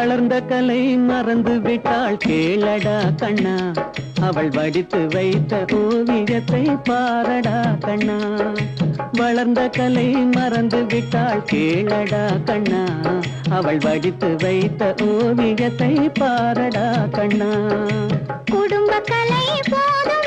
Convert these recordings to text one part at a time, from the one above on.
வளர்ந்த கலை மறந்து விட்டாள். கேளடா கண்ணா அவள் வடித்து வைத்த ஓவியத்தை பாரடா கண்ணா. வளர்ந்த கலை மறந்து விட்டாள். கேளடா கண்ணா அவள் வடித்து வைத்த ஓவியத்தை பாரடா கண்ணா. குடும்ப கலை போதும்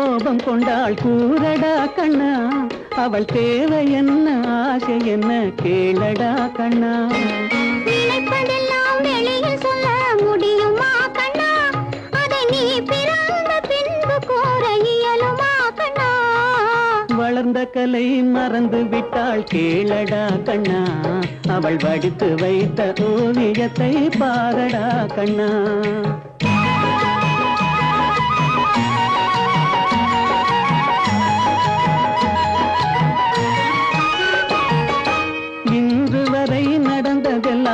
கோபம் கொண்டாள் கூறடா கண்ணா. அவள் தேவை என்ன ஆசை என்ன கேளடா கண்ணா. நினைப்பதெல்லாம் வெளியில் சொல்ல முடியுமா கண்ணா? அதை நீ பிறந்த பின்பு கூற இயலுமா கண்ணா? வளர்ந்த கலை மறந்து விட்டாள் கேளடா கண்ணா. அவள் வடித்து வைத்த ஓவியத்தை பாரடா கண்ணா.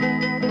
Música